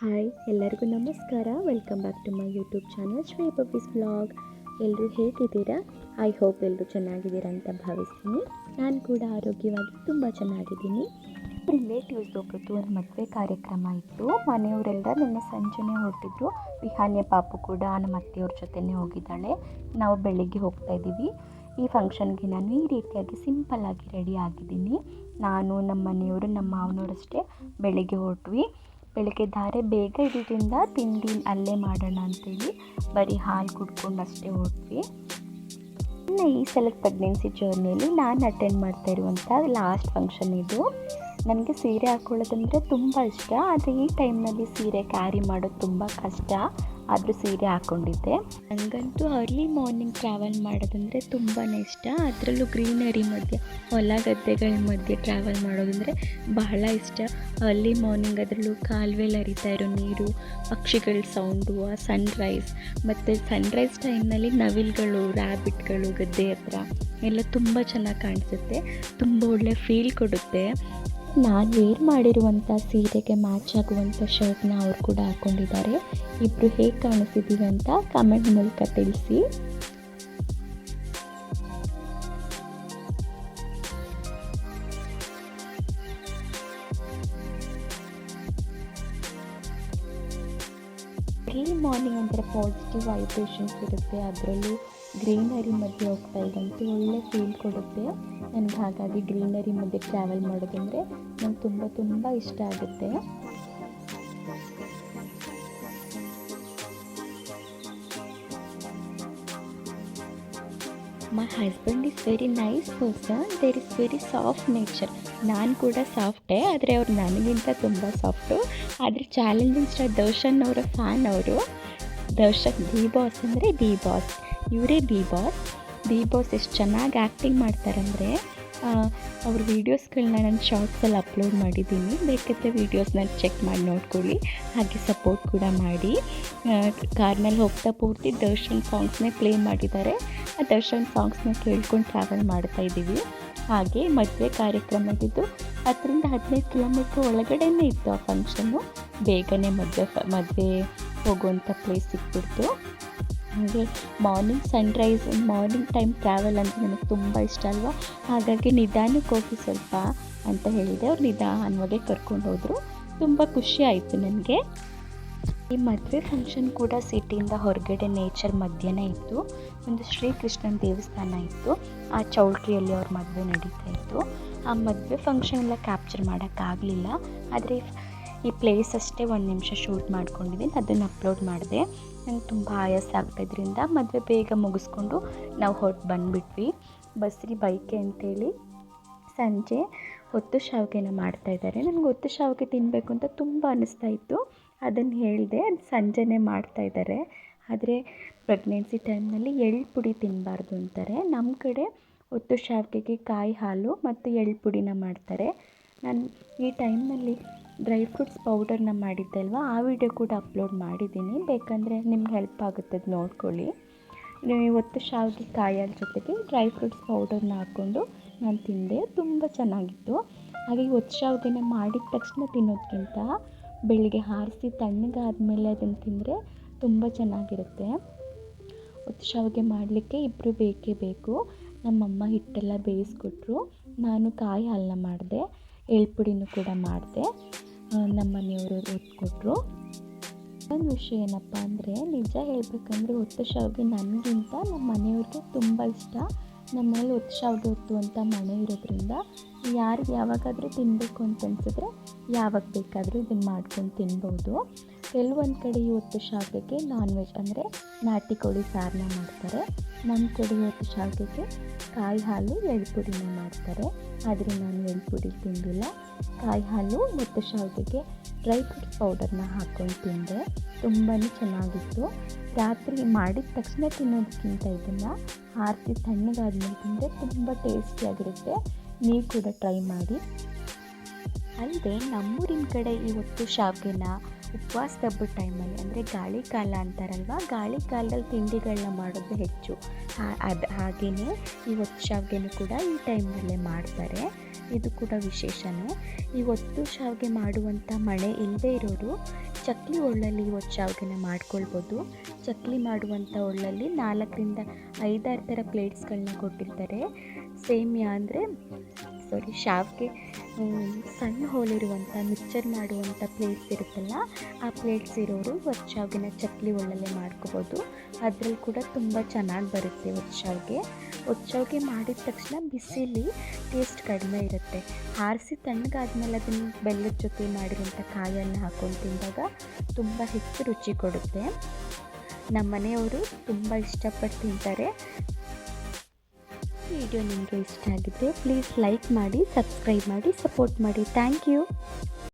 Hi, ಎಲ್ಲರಿಗೂ ನಮಸ್ಕಾರ. Welcome back to my YouTube channel Sri Babbies blog ಎಲ್ಲರೂ ಹೇಗಿದ್ದೀರಾ? ಐ ಹೋಪ್ ಎಲ್ಲರೂ ಚೆನ್ನಾಗಿದ್ದೀರಾ ಅಂತ ಭಾವಿಸ್ತೀನಿ. ನಾನು ಕೂಡ ಆರೋಗ್ಯವಾಗಿ ತುಂಬ ಚೆನ್ನಾಗಿದ್ದೀನಿ. ರಿಲೇಟಿವ್ಸ್ ಒಬ್ಬರದ್ದು ಒಂದು ಮದುವೆ ಕಾರ್ಯಕ್ರಮ ಇತ್ತು. ಮನೆಯವರೆಲ್ಲ ನಿನ್ನೆ ಸಂಜೆನೇ ಹೊರಟಿದ್ರು. ವಿಹಾನ್ಯ ಪಾಪು ಕೂಡ ನಮ್ಮ ಅತ್ತೆಯವ್ರ ಜೊತೆನೇ ಹೋಗಿದ್ದಾಳೆ. ನಾವು ಬೆಳಿಗ್ಗೆ ಹೋಗ್ತಾ ಇದ್ದೀವಿ. ಈ ಫಂಕ್ಷನ್ಗೆ ನಾನು ಈ ರೀತಿಯಾಗಿ ಸಿಂಪಲ್ಲಾಗಿ ರೆಡಿ ಆಗಿದ್ದೀನಿ. ನಾನು, ನಮ್ಮ ಮನೆಯವರು, ನಮ್ಮ ಮಾವನವರಷ್ಟೇ ಬೆಳಿಗ್ಗೆ ಹೊರಟ್ವಿ. ಬೆಳಗ್ಗೆ ಧಾರೆ ಬೇಗ ಇರೋದ್ರಿಂದ ತಿಂಡಿ ಅಲ್ಲೇ ಮಾಡೋಣ ಅಂತೇಳಿ ಬರೀ ಹಾಲು ಕುಡ್ಕೊಂಡು ಅಷ್ಟೇ ಹೋದ್ವಿ. ಇನ್ನು ಈ ಸಲದ ಪ್ರೆಗ್ನೆನ್ಸಿ ಜರ್ನಿಯಲ್ಲಿ ನಾನು ಅಟೆಂಡ್ ಮಾಡ್ತಾ ಇರುವಂಥ ಲಾಸ್ಟ್ ಫಂಕ್ಷನ್ ಇದು. ನನಗೆ ಸೀರೆ ಹಾಕ್ಕೊಳ್ಳೋದಂದರೆ ತುಂಬ ಇಷ್ಟ. ಆದರೆ ಈ ಟೈಮ್ನಲ್ಲಿ ಸೀರೆ ಕ್ಯಾರಿ ಮಾಡೋದು ತುಂಬ ಕಷ್ಟ. ಆದರೂ ಸೀರೆ ಹಾಕ್ಕೊಂಡಿದ್ದೆ ನನಗಂತೂ ಅರ್ಲಿ ಮಾರ್ನಿಂಗ್ ಟ್ರಾವೆಲ್ ಮಾಡೋದಂದರೆ ತುಂಬಾ ಇಷ್ಟ. ಅದರಲ್ಲೂ ಗ್ರೀನರಿ ಮಧ್ಯೆ, ಹೊಲ ಗದ್ದೆಗಳ ಮಧ್ಯೆ ಟ್ರಾವೆಲ್ ಮಾಡೋದಂದರೆ ಬಹಳ ಇಷ್ಟ. ಅರ್ಲಿ ಮಾರ್ನಿಂಗ್ ಅದರಲ್ಲೂ ಕಾಲುವೆಲಿ ಹರಿತಾ ಇರೋ ನೀರು, ಪಕ್ಷಿಗಳ ಸೌಂಡು ಆ ಸನ್ರೈಸ್ ಮತ್ತು ಸನ್ರೈಸ್ ಟೈಮ್ನಲ್ಲಿ ನವಿಲುಗಳು ರ್ಯಾಬಿಟ್ಗಳು ಗದ್ದೆ ಹತ್ರ ಎಲ್ಲ ತುಂಬ ಚೆನ್ನಾಗಿ ಕಾಣಿಸುತ್ತೆ. ತುಂಬ ಒಳ್ಳೆ ಫೀಲ್ ಕೊಡುತ್ತೆ. ನಾನು ವೇರ್ ಮಾಡಿರುವಂಥ ಸೀರೆಗೆ ಮ್ಯಾಚ್ ಆಗುವಂಥ ಶರ್ಟ್ನ ಅವ್ರು ಕೂಡ ಹಾಕ್ಕೊಂಡಿದ್ದಾರೆ ಇಬ್ಬರು ಹೇಗೆ ಕಾಣಿಸಿದ್ದೀವಿ ಅಂತ ಕಮೆಂಟ್ ಮೂಲಕ ತಿಳಿಸಿ. ಅರ್ಲಿ ಮಾರ್ನಿಂಗ್ ಅಂದರೆ ಪಾಸಿಟಿವ್ ವೈಬ್ರೇಷನ್ಸ್ ಇರುತ್ತೆ. ಅದರಲ್ಲೂ ಗ್ರೀನರಿ ಮಧ್ಯೆ ಹೋಗ್ತಾ ಇದ್ದಂತೂ ಒಳ್ಳೆ ಫೀಲ್ ಕೊಡುತ್ತೆ. ನನಗೆ ಹಾಗಾಗಿ ಗ್ರೀನರಿ ಮಧ್ಯೆ ಟ್ರಾವೆಲ್ ಮಾಡೋದಂದರೆ ನಂಗೆ ತುಂಬ ತುಂಬ ಇಷ್ಟ ಆಗುತ್ತೆ. My husband is very nice person there is very soft nature ನಾನು ಕೂಡ ಸಾಫ್ಟೇ ಆದರೆ ಅವ್ರು ನನಗಿಂತ ತುಂಬ ಸಾಫ್ಟು ಆದರೆ ಚಾಲೆಂಜಿಂಗ್ ಸ್ಟಾರ್ ದರ್ಶನ್ ಅವರ ಫ್ಯಾನ್ ಅವರು, ದರ್ಶನ್ ದಿ ಬಾಸ್ ಅಂದರೆ ದಿ ಬಾಸ್. ಇವರೇ ಬಿ ಬಾಸ್ ದಿ ಬಾಸ್ ಎಷ್ಟು ಚೆನ್ನಾಗಿ ಆ್ಯಕ್ಟಿಂಗ್ ಮಾಡ್ತಾರಂದರೆ ಅವ್ರ ವೀಡಿಯೋಸ್ಗಳನ್ನ ನಾನು ಶಾರ್ಟ್ಸಲ್ಲಿ ಅಪ್ಲೋಡ್ ಮಾಡಿದ್ದೀನಿ ಬೇಕಾದರೆ ವೀಡಿಯೋಸ್ನ ಚೆಕ್ ಮಾಡಿ ನೋಡ್ಕೊಳ್ಳಿ. ಹಾಗೆ ಸಪೋರ್ಟ್ ಕೂಡ ಮಾಡಿ. ಕಾರ್ನಲ್ಲಿ ಹೋಗ್ತಾ ಪೂರ್ತಿ ದರ್ಶನ್ ಸಾಂಗ್ಸ್ನೇ ಪ್ಲೇ ಮಾಡಿದ್ದಾರೆ. ಆ ದರ್ಶನ್ ಸಾಂಗ್ಸ್ನ ಕೇಳ್ಕೊಂಡು ಟ್ರಾವೆಲ್ ಮಾಡ್ತಾ ಇದ್ದೀವಿ. ಹಾಗೆ ಮದುವೆ ಕಾರ್ಯಕ್ರಮದಿದ್ದು ಹತ್ತರಿಂದ ಹದಿನೈದು ಕಿಲೋಮೀಟ್ರ್ ಒಳಗಡೆನೇ ಇತ್ತು ಆ ಫಂಕ್ಷನ್ನು ಬೇಗನೆ ಮದುವೆ ಮದುವೆ ಹೋಗುವಂಥ ಪ್ಲೇಸ್ ಸಿಕ್ಬಿಡ್ತು. ಹಾಗೆ morning sunrise morning time travel ಅಂದರೆ ನನಗೆ ತುಂಬ ಇಷ್ಟ ಅಲ್ವಾ? ಹಾಗಾಗಿ ನಿಧಾನಕ್ಕೆ ಹೋಗಿ ಸ್ವಲ್ಪ ಅಂತ ಹೇಳಿದೆ. ಅವ್ರು ನಿಧಾನವಾಗೆ ಕರ್ಕೊಂಡು ಹೋದರು. ತುಂಬ ಖುಷಿ ಆಯಿತು ನನಗೆ. ಈ ಮದುವೆ ಫಂಕ್ಷನ್ ಕೂಡ ಸಿಟಿಯಿಂದ ಹೊರಗಡೆ ನೇಚರ್ ಮಧ್ಯನೇ ಇತ್ತು. ಒಂದು ಶ್ರೀಕೃಷ್ಣನ ದೇವಸ್ಥಾನ ಇತ್ತು. ಆ ಚೌಲ್ಟ್ರಿಯಲ್ಲಿ ಅವ್ರ ಮದುವೆ ನಡೀತಾ ಇತ್ತು. ಆ ಮದುವೆ ಫಂಕ್ಷನ್ ಎಲ್ಲ ಕ್ಯಾಪ್ಚರ್ ಮಾಡೋಕ್ಕಾಗಲಿಲ್ಲ. ಆದರೆ ಈ ಪ್ಲೇಸ್ ಅಷ್ಟೇ ಒಂದು ನಿಮಿಷ ಶೂಟ್ ಮಾಡ್ಕೊಂಡಿದ್ದೀನಿ, ಅದನ್ನು ಅಪ್ಲೋಡ್ ಮಾಡಿದೆ. ನಂಗೆ ತುಂಬ ಆಯಾಸ ಆಗ್ತಾಯಿದ್ರಿಂದ ಮದುವೆ ಬೇಗ ಮುಗಿಸ್ಕೊಂಡು ನಾವು ಹೊರಟು ಬಂದುಬಿಟ್ವಿ. ಬಸ್ರಿ ಬೈಕೆ ಅಂತೇಳಿ ಸಂಜೆ ಹೊತ್ತು ಶಾವಿಗೆನ ಮಾಡ್ತಾಯಿದ್ದಾರೆ ನನಗೆ ಹೊತ್ತು ಶಾವಿಗೆ ತಿನ್ನಬೇಕು ಅಂತ ತುಂಬ ಅನ್ನಿಸ್ತಾ ಇತ್ತು. ಅದನ್ನು ಹೇಳಿದೆ ಅದು ಸಂಜೆನೇ ಮಾಡ್ತಾಯಿದ್ದಾರೆ ಆದರೆ ಪ್ರೆಗ್ನೆನ್ಸಿ ಟೈಮ್ನಲ್ಲಿ ಎಳ್ಳು ಪುಡಿ ತಿನ್ನಬಾರ್ದು ಅಂತಾರೆ. ನಮ್ಮ ಕಡೆ ಹೊತ್ತು ಶಾವಿಗೆಗೆ ಕಾಯಿ ಹಾಲು ಮತ್ತು ಎಳ್ಳು ಪುಡಿನ ಮಾಡ್ತಾರೆ. ನಾನು ಈ ಟೈಮ್ನಲ್ಲಿ ಡ್ರೈ ಫ್ರೂಟ್ಸ್ ಪೌಡರ್ನ ಮಾಡಿದ್ದೆ ಅಲ್ವಾ? ಆ ವಿಡಿಯೋ ಕೂಡ ಅಪ್ಲೋಡ್ ಮಾಡಿದ್ದೀನಿ. ಬೇಕಂದರೆ ನಿಮ್ಗೆ ಹೆಲ್ಪ್ ಆಗುತ್ತೆ ನೋಡ್ಕೊಳ್ಳಿ. ನೀವು ಇವತ್ತು ಶಾವಿಗೆ ಕಾಯಲ್ ಜೊತೆಗೆ ಡ್ರೈ ಫ್ರೂಟ್ಸ್ ಪೌಡರ್ನ ಹಾಕ್ಕೊಂಡು ನಾನು ತಿಂದೆ. ತುಂಬ ಚೆನ್ನಾಗಿತ್ತು. ಹಾಗೆ ಒತ್ತು ಶಾವಿಗೆನ ಮಾಡಿದ ತಕ್ಷಣ ತಿನ್ನೋದಕ್ಕಿಂತ ಬೆಳಿಗ್ಗೆ ಹಾರಿಸಿ ತಣ್ಣಗಾದಮೇಲೆ ಅದನ್ನು ತಿಂದರೆ ತುಂಬ ಚೆನ್ನಾಗಿರುತ್ತೆ. ಒತ್ತು ಶಾವಿಗೆ ಮಾಡಲಿಕ್ಕೆ ಇಬ್ಬರು ಬೇಕೇ ಬೇಕು. ನಮ್ಮಮ್ಮ ಹಿಟ್ಟೆಲ್ಲ ಬೇಯಿಸ್ಕೊಟ್ರು. ನಾನು ಕಾಯಿ ಹಾಲನ್ನ ಮಾಡಿದೆ. ಎಳ್ಪುಡಿನೂ ಕೂಡ ಮಾಡಿದೆ. ನಮ್ಮ ಮನೆಯವರು ಒತ್ಕೊಟ್ರು ಒಂದು ವಿಷಯ ಏನಪ್ಪ ಅಂದರೆ, ನಿಜ ಹೇಳಬೇಕಂದ್ರೆ ಒತ್ತು ಶಾವಿಗೆ ನನಗಿಂತ ನಮ್ಮ ಮನೆಯವ್ರಿಗೆ ತುಂಬ ಇಷ್ಟ. ನಮ್ಮ ಮನೇಲಿ ಒತ್ತು ಶಾವಿಗೆ ಒತ್ತು ಅಂತ ಮನೆ ಇರೋದ್ರಿಂದ ಯಾರಿಗೆ ಯಾವಾಗಾದರೂ ತಿನ್ನಬೇಕು ಅಂತ ಅನಿಸಿದ್ರೆ, ಯಾವಾಗ ಬೇಕಾದರೂ ಇದನ್ನು ಮಾಡ್ಕೊಂಡು ತಿನ್ಬೋದು. ಕೆಲವೊಂದು ಕಡೆ ಇವತ್ತು ಶಾಖೆಗೆ ನಾನ್ ವೆಜ್ ಅಂದರೆ ನಾಟಿ ಕೋಳಿ ಸಾರನ್ನ ಮಾಡ್ತಾರೆ. ನಮ್ಮ ಕಡೆ ಇವತ್ತು ಶಾಖೆಗೆ ಕಾಯಿ ಹಾಲು ಎಳ್ಪುಡಿನ ಮಾಡ್ತಾರೆ. ಆದರೆ ನಾನು ಎಳ್ಪುಡಿ ತಿಂದಿಲ್ಲ. ಕಾಯಿ ಹಾಲು ಮತ್ತು ಶಾವಿಗೆಗೆ ಡ್ರೈ ಫ್ರೂಟ್ಸ್ ಪೌಡರ್ನ ಹಾಕ್ಕೊಂಡು ತಿಂದೆ. ತುಂಬಾ ಚೆನ್ನಾಗಿತ್ತು. ರಾತ್ರಿ ಮಾಡಿದ ತಕ್ಷಣ ತಿನ್ನೋದಕ್ಕಿಂತ ಇದನ್ನು ಆರತಿ ತಣ್ಣಗಾದ್ಮೇಲೆ ತಿಂದರೆ ತುಂಬ ಟೇಸ್ಟಿಯಾಗಿರುತ್ತೆ ನೀವು ಕೂಡ ಟ್ರೈ ಮಾಡಿ. ಅಲ್ಲದೆ ನಮ್ಮೂರಿನ ಕಡೆ ಇವತ್ತು ಶಾವಿಗೆನ ಉಪವಾಸ ಹಬ್ಬದ ಟೈಮಲ್ಲಿ ಅಂದರೆ ಗಾಳಿ ಕಾಲ ಅಂತಾರಲ್ವ? ಗಾಳಿ ಕಾಲದಲ್ಲಿ ತಿಂಡಿಗಳನ್ನ ಮಾಡೋದು ಹೆಚ್ಚು. ಅದು ಹಾಗೆಯೇ ಈ ಹೊತ್ತು ಶಾವಿಗೆನೂ ಕೂಡ ಈ ಟೈಮಲ್ಲೇ ಮಾಡ್ತಾರೆ. ಇದು ಕೂಡ ವಿಶೇಷನೇ. ಈ ಹೊತ್ತು ಶಾವಿಗೆ ಮಾಡುವಂಥ ಮಳೆ ಇಲ್ಲದೇ ಇರೋರು ಚಕ್ಲಿ ಒಳ್ಳಲ್ಲಿ ಒಚ್ಚಾವ್ಗೆನ ಮಾಡ್ಕೊಳ್ಬೋದು. ಚಕ್ಲಿ ಮಾಡುವಂಥ ಒಳ್ಳಲ್ಲಿ ನಾಲ್ಕರಿಂದ ಐದಾರು ಥರ ಪ್ಲೇಟ್ಸ್ಗಳನ್ನ ಕೊಟ್ಟಿರ್ತಾರೆ. ಸೇಮಿಯಾ ಅಂದರೆ ಸಾರಿ ಶಾವ್ಗೆ ಸಣ್ಣ ಹೋಲಿರುವಂಥ ಮಿಕ್ಚರ್ ಮಾಡುವಂಥ ಪ್ಲೇಟ್ಸ್ ಇರುತ್ತಲ್ಲ, ಆ ಪ್ಲೇಟ್ಸ್ ಇರೋರು ಒಚ್ಚಾವ್ಗೆನ ಚಕ್ಲಿ ಒಳ್ಳಲ್ಲೇ ಮಾಡ್ಕೋಬೋದು. ಅದ್ರಲ್ಲಿ ಕೂಡ ತುಂಬ ಚೆನ್ನಾಗಿ ಬರುತ್ತೆ ಒಚ್ಚಾವ್ಗೆ ಒಚ್ಚಾವ್ಗೆ ಮಾಡಿದ ತಕ್ಷಣ ಬಿಸಿಲಿ ಟೇಸ್ಟ್ ಕಡಿಮೆ ಇರುತ್ತೆ. ಆರಿಸಿ ತಣ್ಣಗಾದ್ಮೇಲೆ ಅದನ್ನು ಬೆಲ್ಲದ ಜೊತೆ ಮಾಡಿರುವಂಥ ಕಾಯಿಯನ್ನು ಹಾಕ್ಕೊಂಡು ತಿಂದಾಗ ತುಂಬ ಹೆಚ್ಚು ರುಚಿ ಕೊಡುತ್ತೆ. ನಮ್ಮ ಮನೆಯವರು ತುಂಬ ಇಷ್ಟಪಟ್ಟು ತಿಂತಾರೆ. ವಿಡಿಯೋ ನಿಮಗೆ ಇಷ್ಟ ಆಗಿದ್ದರೆ ಪ್ಲೀಸ್ ಲೈಕ್ ಮಾಡಿ ಸಬ್ಸ್ಕ್ರೈಬ್ ಮಾಡಿ ಸಪೋರ್ಟ್ ಮಾಡಿ. Thank you